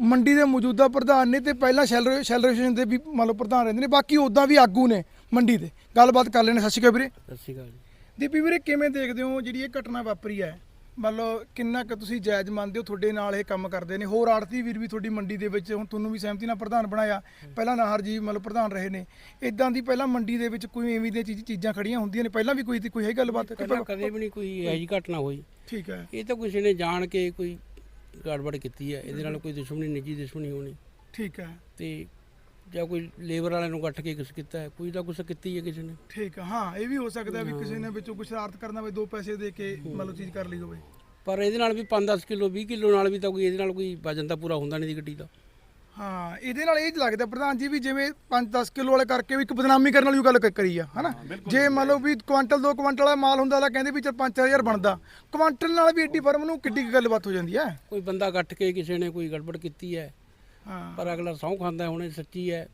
ਮੰਡੀ ਦੇ ਮੌਜੂਦਾ ਪ੍ਰਧਾਨ ਨੇ ਤੇ ਪਹਿਲਾਂ ਸ਼ੈਲਰ ਸ਼ੈਲਰੇਸ਼ਨ ਦੇ ਵੀ ਮੰਨ ਲਓ ਪ੍ਰਧਾਨ ਰਹਿੰਦੇ ਨੇ ਬਾਕੀ ਉਦਾਂ ਵੀ ਆਗੂ ਨੇ ਮੰਡੀ ਦੇ। ਗੱਲਬਾਤ ਕਰ ਲੈਣੇ ਸਤਿ ਸ਼੍ਰੀ ਅਕਾਲ ਵੀਰੇ। ਸਤਿ ਸ਼੍ਰੀ ਅਕਾਲ ਦੀਪੀ ਵੀਰੇ ਕਿਵੇਂ ਦੇਖਦੇ ਹੋ ਜਿਹੜੀ ਇਹ ਘਟਨਾ ਵਾਪਰੀ ਹੈ? ਮੰਨ ਲਓ ਕਿੰਨਾ ਕੁ ਤੁਸੀਂ ਜਾਇਜ਼ ਮੰਨਦੇ ਹੋ ਤੁਹਾਡੇ ਨਾਲ ਇਹ ਕੰਮ ਕਰਦੇ ਨੇ। ਹੋਰ ਆੜਤੀ ਵੀਰ ਵੀ ਤੁਹਾਡੀ ਮੰਡੀ ਦੇ ਵਿੱਚ ਹੁਣ ਤੁਹਾਨੂੰ ਵੀ ਸਹਿਮਤੀ ਨਾਲ ਪ੍ਰਧਾਨ ਬਣਾਇਆ। ਪਹਿਲਾਂ ਨਾਹਰ ਜੀ ਮਤਲਬ ਪ੍ਰਧਾਨ ਰਹੇ ਨੇ। ਇਦਾਂ ਦੀ ਪਹਿਲਾਂ ਮੰਡੀ ਦੇ ਵਿੱਚ ਕੋਈ ਐਵੇਂ ਦੀਆਂ ਚੀਜ਼- ਚੀਜ਼ਾਂ ਖੜੀਆਂ ਹੁੰਦੀਆਂ ਨੇ? ਪਹਿਲਾਂ ਵੀ ਕੋਈ ਕੋਈ ਹੈ ਗੱਲਬਾਤ? ਪਹਿਲਾਂ ਕਦੇ ਵੀ ਨਹੀਂ ਕੋਈ ਇਹੋ ਜਿਹੀ ਘਟਨਾ ਹੋਈ। ਠੀਕ ਹੈ। ਇਹ ਤਾਂ ਕਿਸੇ ਨੇ ਜਾਣ ਕੇ ਕੋਈ ਗੜਬੜ ਕੀਤੀ ਹੈ। ਇਹਦੇ ਨਾਲ ਕੋਈ ਦੁਸ਼ਮਣੀ ਨਿੱਜੀ ਦੁਸ਼ਮਣੀ ਹੋਣੀ। ਠੀਕ ਹੈ। ਤੇ ਜਾਂ ਕੋਈ ਲੇਬਰ ਵਾਲਿਆਂ ਨੂੰ ਗੱਠ ਕੇ ਕੁਛ ਕੀਤਾ ਹੈ? ਕੋਈ ਤਾਂ ਕੁਛ ਕੀਤੀ ਹੈ ਕਿਸੇ ਨੇ? ਠੀਕ ਆ ਹਾਂ ਇਹ ਵੀ ਹੋ ਸਕਦਾ ਵੀ ਕਿਸੇ ਨੇ ਵਿੱਚੋਂ ਕੁਝ ਸ਼ਰਾਰਤ ਕਰਨਾ ਹੋਵੇ ਦੋ ਪੈਸੇ ਦੇ ਕੇ ਮਤਲਬ ਚੀਜ਼ ਕਰ ਲਈ ਹੋਵੇ। ਪਰ ਇਹਦੇ ਨਾਲ ਵੀ 5-10 ਕਿਲੋ 20 ਕਿਲੋ ਨਾਲ ਵੀ ਤਾਂ ਕੋਈ ਇਹਦੇ ਨਾਲ ਕੋਈ ਵਜਨ ਤਾਂ ਪੂਰਾ ਹੁੰਦਾ ਨਹੀਂ ਦੀ ਗੱਡੀ ਦਾ। ਹਾਂ ਇਹਦੇ ਨਾਲ ਇਹ ਲੱਗਦਾ ਪ੍ਰਧਾਨ ਜੀ ਵੀ ਜਿਵੇਂ 5-10 ਕਿਲੋ ਵਾਲੇ ਕਰਕੇ ਵੀ ਇੱਕ ਬਦਨਾਮੀ ਕਰਨ ਵਾਲੀ ਗੱਲ ਕ- ਕਰੀ ਆ ਹਨਾ? ਜੇ ਮੰਨ ਲਓ ਵੀ ਕੁਆਂਟਲ ਦੋ ਕੁਆਂਟਲ ਵਾਲਾ ਮਾਲ ਹੁੰਦਾ ਤਾਂ ਕਹਿੰਦੇ ਵੀ ਚਲ 5000 ਬਣਦਾ। ਕੁਆਂਟਲ ਨਾਲ ਵੀ ਏਡੀ ਫਰਮ ਨੂੰ ਕਿੱਡੀ ਕੁ ਗੱਲਬਾਤ ਹੋ ਜਾਂਦੀ ਹੈ? ਕੋਈ ਬੰਦਾ ਗੱਠ ਕੇ ਕਿਸੇ ਨੇ ਕੋਈ ਗੜਬੜ ਕੀਤੀ ਹਾਂ? ਪਰ ਅਗਲਾ ਸਹੁੰ ਖਾਂਦਾ ਹੁਣ ਇਹ ਸੱਚੀ ਹੈ।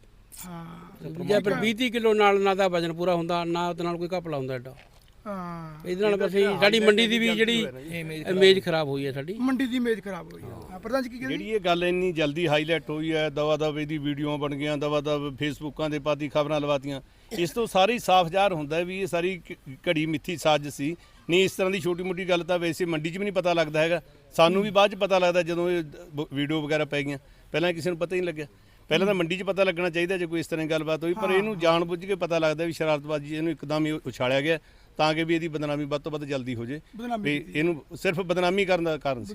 ਹਾਂ। ਜਾਂ ਫਿਰ 20 ਕਿਲੋ ਨਾਲ ਨਾ ਦਾ ਵਜਨ ਪੂਰਾ ਹੁੰਦਾ ਨਾ ਉਹਦੇ ਨਾਲ ਕੋਈ ਘਪਲਾ ਹੁੰਦਾ ਐਡਾ ਹਾਂ। ਇਹਦੇ ਨਾਲ ਬਸ ਸਾਡੀ ਮੰਡੀ ਦੀ ਵੀ ਜਿਹੜੀ ਇਮੇਜ ਖਰਾਬ ਹੋਈ ਹੈ ਸਾਡੀ। ਮੰਡੀ ਦੀ ਇਮੇਜ ਖਰਾਬ ਹੋਈ ਹਾਂ, ਪ੍ਰਧਾਨ ਜੀ ਕੀ ਕਹਿੰਦੇ ਜਿਹੜੀ ਇਹ ਗੱਲ ਇੰਨੀ ਜਲਦੀ ਹਾਈਲਾਈਟ ਹੋਈ ਹੈ ਦਵਾ ਦਵ ਇਹਦੀ ਵੀਡੀਓ ਬਣ ਗਈਆਂ ਦਵਾ ਦਵ ਫੇਸਬੁੱਕਾਂ ਦੇ ਪਾਤੀ ਖਬਰਾਂ ਲਵਾਤੀਆਂ। ਇਸ ਤੋਂ ਸਾਰੀ ਸਾਫ਼ ਜ਼ਾਹਰ ਹੁੰਦਾ ਵੀ ਇਹ ਸਾਰੀ ਘੜੀ ਮਿੱਥੀ ਸਾਜ਼ਿਸ਼ ਸੀ। ਨਹੀਂ ਇਸ ਤਰ੍ਹਾਂ ਦੀ ਛੋਟੀ ਮੋਟੀ ਗੱਲ ਤਾਂ ਵੈਸੇ ਮੰਡੀ 'ਚ ਵੀ ਨਹੀਂ ਪਤਾ ਲੱਗਦਾ ਹੈਗਾ। ਸਾਨੂੰ ਵੀ ਬਾਅਦ 'ਚ ਪਤਾ ਲੱਗਦਾ ਜਦੋਂ ਇਹ ਵੀਡੀਓ ਵਗੈਰਾ ਪੈ ਗਈਆਂ। ਪਹਿਲਾਂ ਕਿਸੇ ਨੂੰ ਪਤਾ ਹੀ ਨਹੀਂ ਲੱਗਿਆ। ਪਹਿਲਾਂ ਤਾਂ ਮੰਡੀ 'ਚ ਪਤਾ ਲੱਗਣਾ ਚਾਹੀਦਾ ਜੇ ਕੋਈ ਇਸ ਤਰ੍ਹਾਂ ਦੀ ਗੱਲਬਾਤ ਹੋਈ ਪਰ ਇਹਨੂੰ ਜਾਣਬੁੱਝ ਕੇ ਪਤਾ ਲੱਗਦਾ ਵੀ ਸ਼ਰਾਰਤਬਾਜ਼ੀ ਇਹਨੂੰ ਇੱਕਦਮ ਹੀ ਉਛਾਲਿਆ ਗਿਆ ਤਾਂ ਕਿ ਵੀ ਇਹਦੀ ਬਦਨਾਮੀ ਵੱਧ ਤੋਂ ਵੱਧ ਜਲਦੀ ਹੋ ਜੇ। ਵੀ ਇਹਨੂੰ ਸਿਰਫ ਬਦਨਾਮੀ ਕਰਨ ਦਾ ਕਾਰਨ ਸੀ।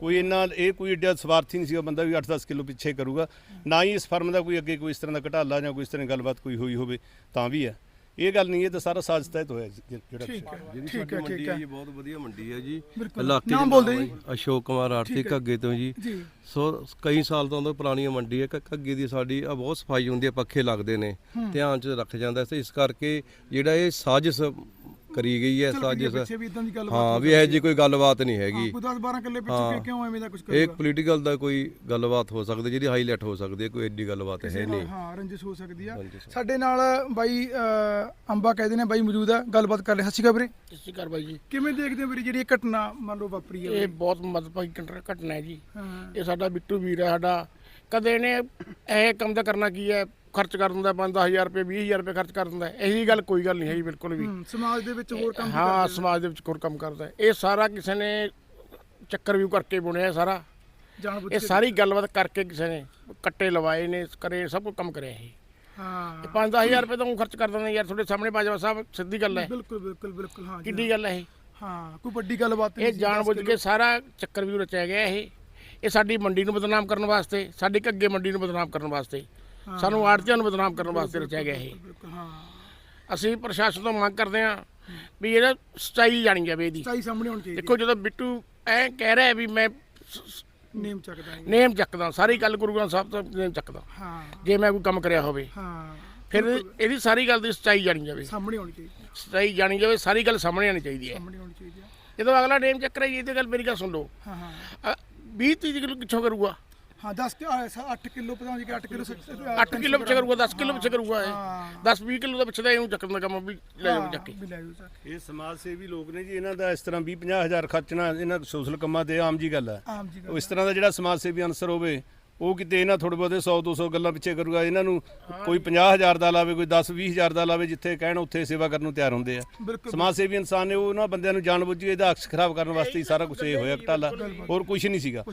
ਕੋਈ ਇੰਨਾ ਇਹ ਕੋਈ ਏਡਾ ਸਵਾਰਥੀ ਨਹੀਂ ਸੀ ਉਹ ਬੰਦਾ ਵੀ 8-10 ਕਿਲੋ ਪਿੱਛੇ ਕਰੂਗਾ। ਨਾ ਹੀ ਇਸ ਫਰਮ ਦਾ ਕੋਈ ਅੱਗੇ ਕੋਈ ਇਸ ਤਰ੍ਹਾਂ ਦਾ ਘਟਾਲਾ ਜਾਂ ਕੋਈ ਇਸ ਤਰ੍ਹਾਂ ਦੀ ਗੱਲਬਾਤ ਕੋਈ ਹੋਈ ਹੋਵੇ ਤਾਂ ਵੀ ਹੈ। ਇਹ ਗੱਲ ਨਹੀਂ ਇਹ ਤਾਂ ਸਾਰਾ ਸਾਜ਼ ਤਹਿਤ ਹੋਇਆ ਜੀ, ਜਿਹੜਾ ਠੀਕ ਹੈ ਜਿਹੜੀ ਠੀਕ ਸਾਡੀ ਹੈ ਮੰਡੀ ਠੀਕ ਹੈ। ਹੈ ਜੀ ਬਹੁਤ ਵਧੀਆ ਮੰਡੀ ਹੈ ਜੀ। ਬਿਲਕੁਲ। ਇਲਾਕੇ ਨਾਮ ਨਾਮ ਜੀ। ਅਸ਼ੋਕ ਕੁਮਾਰ ਆਰਤੀ। ਘੱਗੇ ਤੋਂ ਜੀ। ਜੀ। ਸੋ ਕਈ ਸਾਲ ਤੋਂ ਤੋਂ ਪੁਰਾਣੀ ਮੰਡੀ ਹੈ ਕ- ਘੱਗੇ ਦੀ ਸਾਡੀ ਆ ਬਹੁਤ ਸਫ਼ਾਈ ਹੁੰਦੀ ਹੈ ਪੱਖੇ ਲੱਗਦੇ ਨੇ ਧਿਆਨ ਚ ਰੱਖ ਜਾਂਦਾ ਸੀ ਇਸ ਕਰਕੇ ਜਿਹੜਾ ਇਹ ਸਾਜ਼ਿਸ਼ ਕਰੀ ਗਈ ਹੈ ਪਿੱਛੇ ਸਾਜ਼ਿਸ਼। ਵੀ ਇਦਾਂ ਦੀ ਗੱਲ ਹਾਂ ਵੀ ਇਹ ਜੀ ਕੋਈ ਗੱਲਬਾਤ ਨਹੀਂ ਹੈਗੀ। ਕੋਈ 10 12 ਕਿੱਲੇ ਪਿੱਛੇ ਹਾਂ। ਕਿ ਕਿਉਂ ਐਵੇਂ ਦਾ ਕੁਝ ਇਹ ਕਰੂਗਾ ਪੋਲੀਟੀਕਲ ਦਾ ਕੋਈ ਗੱਲਬਾਤ ਹੋ ਸਕਦੀ ਜਿਹੜੀ ਹਾਈਲਾਈਟ ਹੋ ਸਕਦੀ ਹੈ ਕੋਈ ਐਡੀ ਗੱਲਬਾਤ ਹੈ ਨਹੀਂ। ਹਾਂ ਰੰਜਿਸ਼ ਹੋ ਸਕਦੀ ਆ। ਰੰਜਿਸ਼। ਸਾਡੇ ਨਾਲ ਬਾਈ ਅੰਬਾ ਕਹਿੰਦੇ ਨੇ ਬਾਈ ਮੌਜੂਦ ਆ। ਗੱਲਬਾਤ ਕਰ ਰਹੇ ਸਤਿ ਸ਼੍ਰੀ ਅਕਾਲ ਵੀਰੇ। ਸਤਿ ਸ਼੍ਰੀ ਅਕਾਲ ਬਾਈ ਜੀ। ਕਿਵੇਂ ਦੇਖਦੇ ਹੋ ਵੀਰੇ ਜਿਹੜੀ ਇਹ ਘਟਨਾ ਮੰਨ ਲਓ ਵਾਪਰੀ ਹੈ ਇਹ ਬਹੁਤ ਮਦਭਾਗੀ ਘਟ- ਘਟਨਾ ਹੈ ਜੀ। ਹਾਂ। ਇਹ ਸਾਡਾ ਬਿੱਟੂ ਵੀਰ ਹੈ ਸਾਡਾ ਕਦੇ ਨੇ ਇਹ ਕੰਮ ਤਾਂ ਕਰਨਾ ਕੀ ਹੈ? ਖਰਚ ਕਰ ਦਿੰਦਾ 5-10000 ਰੁਪਏ 20000 ਰੁਪਏ ਖਰਚ ਕਰ ਦਿੰਦਾ ਹੈ। ਇਹੀ ਗੱਲ ਕੋਈ ਗੱਲ ਨਹੀਂ ਹੈ ਜੀ ਬਿਲਕੁਲ ਵੀ। ਸਮਾਜ ਦੇ ਵਿੱਚ ਹੋਰ ਕੰਮ ਹਾਂ। ਸਮਾਜ ਦੇ ਵਿੱਚ ਹੋਰ ਕੰਮ ਕਰਦਾ। ਇਹ ਸਾਰਾ ਕਿਸੇ ਨੇ ਚੱਕਰ ਵੀ ਕਰਕੇ ਬੁਣਿਆ ਸਾਰਾ। ਇਹ ਸਾਰੀ ਗੱਲਬਾਤ ਕਰਕੇ ਕਿਸੇ ਨੇ ਕੱਟੇ ਲਵਾਏ ਨੇ ਕਰੇ ਸਭ ਕੁਝ ਕੰਮ ਕਰਿਆ ਇਹ। ਹਾਂ। 5-10000 ਰੁਪਏ ਤਾਂ ਉਹ ਖਰਚ ਕਰ ਦਿੰਦਾ ਯਾਰ ਤੁਹਾਡੇ ਸਾਹਮਣੇ ਬਾਜਵਾ ਸਾਹਿਬ ਸਿੱਧੀ ਗੱਲ ਹੈ। ਬਿਲਕੁਲ ਬਿਲਕੁਲ ਬਿਲਕੁਲ ਹਾਂ ਜੀ, ਕਿੱਡੀ ਗੱਲ ਹੈ ਇਹ। ਹਾਂ ਕੋਈ ਵੱਡੀ ਗੱਲਬਾਤ ਇਹ ਜਾਣ ਬੁੱਝ ਕੇ ਸਾਰਾ ਚੱਕਰ ਵੀ ਰਚਿਆ ਗਿਆ ਇਹ। ਇਹ ਸਾਡੀ ਮੰਡੀ ਨੂੰ ਬਦਨਾਮ ਕਰਨ ਵਾਸਤੇ ਸਾਡੀ ਘੱਗੇ ਮੰਡੀ ਨੂੰ ਬਦਨਾਮ ਕਰਨ ਵਾਸਤੇ। ਸਾਨੂੰ ਆੜਤੀਆਂ ਨੂੰ ਬਦਨਾਮ ਕਰਨ ਵਾਸਤੇ ਰਚਿਆ ਗਿਆ ਇਹ। ਹਾਂ। ਅਸੀਂ ਪ੍ਰਸ਼ਾਸਨ ਤੋਂ ਮੰਗ ਕਰਦੇ ਹਾਂ ਵੀ ਇਹਦਾ ਸਚਾਈ ਜਾਣੀ ਜਾਵੇ ਇਹਦੀ। ਚਾਈ ਸਾਹਮਣੇ ਹੋਣੀ ਚਾਹੀਦੀ ਦੇਖੋ ਜਦੋਂ ਬਿੱਟੂ ਐ ਕਹਿ ਰਿਹਾ ਵੀ ਮੈਂ ਸ- ਨੇਮ ਚੱਕਦਾ ਹੈ। ਨੇਮ ਚੱਕਦਾ ਸਾਰੀ ਗੱਲ ਗੁਰੂ ਗ੍ਰੰਥ ਸਾਹਿਬ ਤੋਂ ਨੇਮ ਚੱਕਦਾ। ਹਾਂ। ਜੇ ਮੈਂ ਕੋਈ ਕੰਮ ਕਰਿਆ ਹੋਵੇ ਹਾਂ। ਫਿਰ ਇਹਦੀ ਸਾਰੀ ਗੱਲ ਦੀ ਸਚਾਈ ਜਾਣੀ ਜਾਵੇ। ਸਾਹਮਣੇ ਹੋਣੀ ਚਾਹੀਦੀ ਹੈ, ਸਚਾਈ ਜਾਣੀ ਜਾਵੇ ਸਾਰੀ ਗੱਲ ਸਾਹਮਣੇ ਆਣੀ ਚਾਹੀਦੀ ਹੈ। ਸਾਹਮਣੇ ਹੋਣੀ ਚਾਹੀਦੀ ਹੈ। ਜਦੋਂ ਅਗਲਾ ਨੇਮ ਚੱਕ ਰਿਹਾ ਜੀ ਇਹਦੀ ਗੱਲ ਮੇਰੀ ਗੱਲ ਸੁਣ ਲਓ। ਹਾਂ ਹਾਂ। 20 30 ਕਿਲੋ ਕਿੱਥੋਂ ਕਰੂਗਾ? ਹਾਂ 10 ਕਿ 8 ਕਿਲੋ ਪਤਾ ਨਹੀਂ ਕਿ 8 ਕਿਲੋ 8 ਕਿਲੋ ਪਿੱਛੇ ਕਰੂਗਾ 10 ਕਿਲੋ ਪਿੱਛੇ ਕਰੂਗਾ ਇਹ। ਹਾਂ। 10 20 ਕਿਲੋ ਦਾ ਪਿੱਛੇ ਦਾ ਇਹਨੂੰ ਚੱਕਣ ਦਾ ਕੰਮ ਵੀ ਲੈ ਜਾਓ ਚੱਕ ਕੇ। ਇਹ ਸਮਾਜ ਸੇਵੀ ਲੋਕ ਨੇ ਜੀ ਇਹਨਾਂ ਦਾ ਇਸ ਤਰ੍ਹਾਂ 20 50 ਹਜ਼ਾਰ ਖਰਚਣਾ ਇਹਨਾਂ ਸੋਸ਼ਲ ਕੰਮਾਂ ਤੇ ਆਮ ਜੀ ਗੱਲ ਹੈ। ਆਮ ਜੀ ਉਹ ਇਸ ਤਰ੍ਹਾਂ ਦਾ ਜਿਹੜਾ ਸਮਾਜ ਸੇਵੀ ਅਨਸਰ ਹੋਵੇ ਉਹ ਕਿਤੇ ਇਹਨਾਂ ਥੋੜੇ ਬਹੁਤੇ 100 200 ਗੱਲਾਂ ਪਿੱਛੇ ਕਰੂਗਾ ਇਹਨਾਂ ਨੂੰ ਕੋਈ 50000 ਦਾ ਲਾਵੇ ਕੋਈ 10 20000 ਦਾ ਲਾਵੇ ਜਿੱਥੇ ਕਹਿਣ ਉੱਥੇ ਸੇਵਾ ਕਰਨ ਨੂੰ ਤਿਆਰ ਹੁੰਦੇ ਆ। ਸਮਾਜ ਸੇਵੀ ਇਨਸਾਨ ਨੇ ਉਹ ਉਹਨਾਂ ਬੰਦਿਆਂ ਨੂੰ ਜਾਣਬੁੱਝ ਕੇ ਇਹਦਾ ਅਕਸ ਖਰਾਬ ਕਰਨ ਵਾਸਤੇ ਹੀ ਸਾਰਾ ਕੁਝ ਇਹ ਹੋਇਆ ਘਟਾਲਾ। ਹੋਰ ਕੁਝ ਨਹੀਂ ਸੀਗਾ।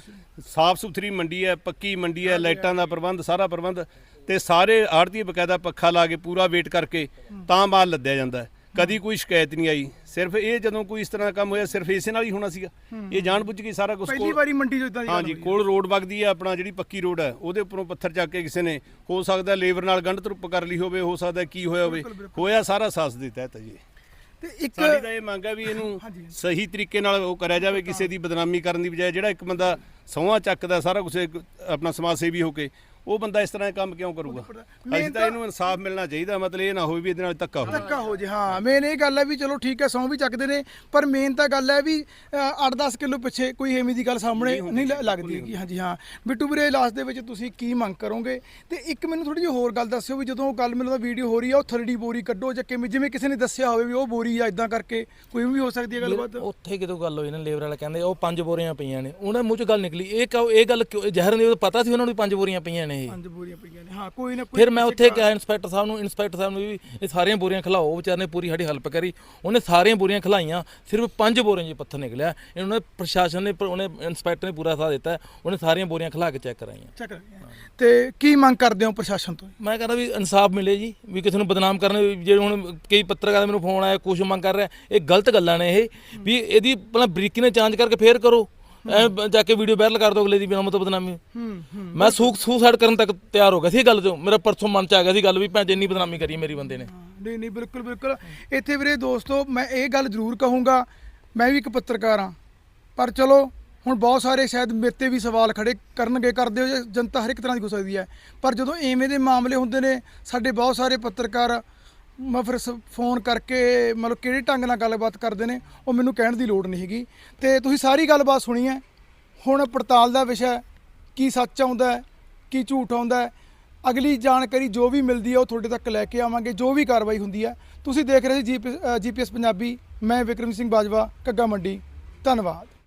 ਸਾਫ਼ ਸੁਥਰੀ ਮੰਡੀ ਹੈ ਪੱਕੀ ਮੰਡੀ ਹੈ ਲਾਈਟਾਂ ਦਾ ਪ੍ਰਬੰਧ ਸਾਰਾ ਪ੍ਰਬੰਧ ਤੇ ਸਾਰੇ ਆੜਤੀ ਬਕਾਇਦਾ ਪੱਖਾ ਲਾ ਕੇ ਪੂਰਾ ਵੇਟ ਕਰਕੇ ਤਾਂ ਮਾਲ ਲੱਦਿਆ ਜਾਂਦਾ ਕਦੀ ਕੋਈ ਸ਼ਿਕਾਇਤ ਨਹੀਂ ਆਈ। ਸਿਰਫ ਇਹ ਜਦੋਂ ਕੋਈ ਇਸ ਤਰ੍ਹਾਂ ਦਾ ਕੰਮ ਹੋਇਆ ਸਿਰਫ ਇਸੇ ਨਾਲ ਹੀ ਹੋਣਾ ਸੀਗਾ। ਇਹ ਜਾਣਬੁੱਝ ਕੇ ਸਾਰਾ ਕੁਝ ਪਹਿਲੀ ਵਾਰੀ ਮੰਡੀ ਚ ਇਦਾਂ ਦੀ ਹਾਂਜੀ। ਕੋਲ ਰੋਡ ਵਗਦੀ ਹੈ ਆਪਣਾ ਜਿਹੜੀ ਪੱਕੀ ਰੋਡ ਹੈ ਉਹਦੇ ਉੱਪਰੋਂ ਪੱਥਰ ਚੱਕ ਕੇ ਕਿਸੇ ਨੇ ਹੋ ਸਕਦਾ ਲੇਬਰ ਨਾਲ ਗੰਢ ਤਰੁੱਪ ਕਰ ਲਈ ਹੋਵੇ ਹੋ ਸਕਦਾ ਕੀ ਹੋਇਆ ਹੋਵੇ। ਹੋਇਆ ਸਾਰਾ ਸਾਸ ਦੇ ਤਹਿਤ ਹੈ ਜੀ। ਤੇ ਇੱਕ ਸਾਡੀ ਤਾਂ ਇਹ ਮੰਗ ਹੈ ਵੀ ਇਹਨੂੰ। ਸਹੀ ਤਰੀਕੇ ਨਾਲ ਉਹ ਕਰਿਆ ਜਾਵੇ ਕਿਸੇ ਦੀ ਬਦਨਾਮੀ ਕਰਨ ਦੀ ਬਜਾਏ ਜਿਹੜਾ ਇੱਕ ਬੰਦਾ ਸਹੁੰ ਚੱਕਦਾ ਸਾਰਾ ਕੁਝ ਆਪਣਾ ਸਮਾਜ ਸੇਵੀ ਹੋ ਕੇ ਉਹ ਬੰਦਾ ਇਸ ਤਰ੍ਹਾਂ ਦੇ ਕੰਮ ਕਿਉਂ ਕਰੂਗਾ? ਮੈਂ ਅਸੀਂ ਤਾਂ ਇਹਨੂੰ ਇਨਸਾਫ ਮਿਲਣਾ ਚਾਹੀਦਾ ਮਤਲਬ ਇਹ ਨਾ ਹੋਵੇ ਵੀ ਇਹਦੇ ਨਾਲ ਧੱਕਾ ਹੋਵੇ। ਧੱਕਾ ਹੋ ਜੇ ਹਾਂ। ਮੇਨ ਇਹ ਗੱਲ ਹੈ ਵੀ ਚਲੋ ਠੀਕ ਹੈ ਸੌ ਵੀ ਚੱਕਦੇ ਨੇ ਪਰ ਮੇਨ ਤਾਂ ਗੱਲ ਹੈ ਵੀ 8-10 ਕਿਲੋ ਪਿੱਛੇ ਕੋਈ ਐਵੇਂ ਦੀ ਗੱਲ ਸਾਹਮਣੇ ਨਹੀਂ ਲੱਗਦੀ ਹੈਗੀ। ਹਾਂਜੀ ਹਾਂ। ਬਿੱਟੂ ਵੀਰੇ ਲਾਸਟ ਦੇ ਵਿੱਚ ਤੁਸੀਂ ਕੀ ਮੰਗ ਕਰੋਗੇ? ਤੇ ਇੱਕ ਮੈਨੂੰ ਥੋੜੀ ਜਿਹੀ ਹੋਰ ਗੱਲ ਦੱਸਿਓ ਵੀ ਜਦੋਂ ਉਹ ਗੱਲ ਮੈਨੂੰ ਤਾਂ ਵੀਡੀਓ ਹੋ ਰਹੀ ਆ ਉਹ ਥਰਡੀ ਬੋਰੀ ਕੱਢੋ ਜਾਂ ਕਿਵੇਂ ਜਿਵੇਂ ਕਿਸੇ ਨੇ ਦੱਸਿਆ ਹੋਵੇ ਵੀ ਉਹ ਬੋਰੀ ਆ ਇਦਾਂ ਕਰਕੇ ਕੋਈ ਵੀ ਹੋ ਸਕਦੀ ਹੈ ਗੱਲਬਾਤ। ਉੱਥੇ ਕਿਦੋਂ ਗੱਲ ਹੋਈ ਨਾ ਲੇਬਰ ਵਾਲਾ ਕਹਿੰਦੇ ਉਹ ਪੰਜ ਬੋਰੀਆਂ ਪਈਆਂ ਨੇ। ਉਹਨਾਂ ਮੂੰਹ ਚ ਗੱਲ ਨਿਕਲੀ। ਇਹ ਕਹੋ ਇਹ ਗੱਲ ਜ਼ਹਿਰ ਨਹੀਂ ਪਤਾ ਸੀ ਉਹਨਾਂ ਨੂੰ ਪੰਜ ਬੋਰੀਆਂ ਪਈਆਂ ਨੇ ਇਹ। ਪੰਜ ਬੋਰੀਆਂ ਪਈਆਂ ਨੇ। ਹਾਂ ਕੋਈ ਨਾ ਕੋਈ ਫਿਰ ਮੈਂ ਉੱਥੇ ਕਿਹਾ ਇੰਸਪੈਕਟਰ ਸਾਹਿਬ ਨੂੰ ਇੰਸਪੈਕਟਰ ਸਾਹਿਬ ਨੂੰ ਵੀ ਇਹ ਸਾਰੀਆਂ ਬੋਰੀਆਂ ਖਿਲਾਓ ਵਿਚਾਰੇ ਨੇ ਪੂਰੀ ਸਾਡੀ ਹੈਲਪ ਕਰੀ। ਉਹਨੇ ਸਾਰੀਆਂ ਬੋਰੀਆਂ ਖਿਲਾਈਆਂ ਸਿਰਫ ਪੰਜ ਬੋਰੀਆਂ 'ਚ ਪੱਥਰ ਨਿਕਲਿਆ। ਇਹਨਾਂ ਨੇ ਪ੍ਰਸ਼ਾਸਨ ਨੇ ਉਹਨੇ ਇੰਸਪੈਕਟਰ ਨੇ ਪੂਰਾ ਸਾਥ ਦਿੱਤਾ। ਉਹਨੇ ਸਾਰੀਆਂ ਬੋਰੀਆਂ ਖਿਲਾ ਕੇ ਚੈੱਕ ਕਰਾਈਆਂ। ਚੱਕ ਤੇ ਕੀ ਮੰਗ ਕਰਦੇ ਹੋ ਪ੍ਰਸ਼ਾਸਨ ਤੋਂ? ਮੈਂ ਕਹਿੰਦਾ ਵੀ ਇਨਸਾਫ ਮਿਲੇ ਜੀ ਵੀ ਕਿਸੇ ਨੂੰ ਬਦਨਾਮ ਕਰਨ ਜਿਹੜੇ ਹੁਣ ਕਈ ਪੱਤਰਕਾਰ ਮੈਨੂੰ ਫੋਨ ਆਇਆ ਕੁਝ ਮੰਗ ਕਰ ਰਿਹਾ ਇਹ ਗਲਤ ਗੱਲਾਂ ਨੇ ਇਹ। ਵੀ ਇਹਦੀ ਪਹਿਲਾਂ ਬਰੀਕੀ ਨਾਲ ਜਾਂਚ ਕਰਕੇ ਫੇਰ ਕਰੋ। ਐ ਜਾ ਕੇ ਵੀਡੀਓ ਵਾਇਰਲ ਕਰ ਦੋ ਅਗਲੇ ਦੀ ਬਿਨਾਂ ਮਤਲਬ ਬਦਨਾਮੀ। ਮੈਂ ਸੂਕ ਸੁਸਾਈਡ ਕਰਨ ਤੱਕ ਤਿਆਰ ਹੋ ਗਿਆ ਸੀ ਗੱਲ ਤੋਂ ਮੇਰਾ ਪਰਸੋਂ ਮਨ ਚ ਆ ਗਿਆ ਸੀ ਗੱਲ ਵੀ ਭੈਣ ਜਿੰਨੀ ਬਦਨਾਮੀ ਕਰੀ ਮੇਰੀ ਬੰਦੇ ਨੇ। ਨਹੀਂ ਨਹੀਂ ਬਿਲਕੁਲ ਬਿਲਕੁਲ। ਇੱਥੇ ਵੀਰੇ ਦੋਸਤੋ ਮੈਂ ਇਹ ਗੱਲ ਜ਼ਰੂਰ ਕਹੂੰਗਾ ਮੈਂ ਵੀ ਇੱਕ ਪੱਤਰਕਾਰ ਹਾਂ। ਪਰ ਚਲੋ ਹੁਣ ਬਹੁਤ ਸਾਰੇ ਸ਼ਾਇਦ ਮੇਰੇ ਤੇ ਵੀ ਸਵਾਲ ਖੜੇ ਕਰਨਗੇ ਕਰਦੇ ਹੋ ਜਨਤਾ ਹਰ ਇੱਕ ਤਰ੍ਹਾਂ ਦੀ ਹੋ ਸਕਦੀ ਹੈ। ਪਰ ਜਦੋਂ ਐਵੇਂ ਦੇ ਮਾਮਲੇ ਹੁੰਦੇ ਨੇ ਸਾਡੇ ਬਹੁਤ ਸਾਰੇ ਪੱਤਰਕਾਰ ਮੈਂ ਫਿਰ ਸ- ਫੋਨ ਕਰਕੇ ਮਤਲਬ ਕਿਹੜੇ ਢੰਗ ਨਾਲ ਗੱਲਬਾਤ ਕਰਦੇ ਨੇ, ਉਹ ਮੈਨੂੰ ਕਹਿਣ ਦੀ ਲੋੜ ਨਹੀਂ ਹੈਗੀ। ਤੇ ਤੁਸੀਂ ਸਾਰੀ ਗੱਲਬਾਤ ਸੁਣੀ ਹੈ। ਹੁਣ ਪੜਤਾਲ ਦਾ ਵਿਸ਼ਾ ਕੀ ਸੱਚ ਆਉਂਦਾ ਕੀ ਝੂਠ ਆਉਂਦਾ ਅਗਲੀ ਜਾਣਕਾਰੀ ਜੋ ਵੀ ਮਿਲਦੀ ਹੈ, ਉਹ ਤੁਹਾਡੇ ਤੱਕ ਲੈ ਕੇ ਆਵਾਂਗੇ। ਜੋ ਵੀ ਕਾਰਵਾਈ ਹੁੰਦੀ ਹੈ, ਤੁਸੀਂ ਦੇਖ ਰਹੇ ਸੀ ਜੀਪੀਐਸ ਪੰਜਾਬੀ। ਮੈਂ ਵਿਕਰਮ ਸਿੰਘ ਬਾਜਵਾ ਕੱਗਾ ਮੰਡੀ। ਧੰਨਵਾਦ।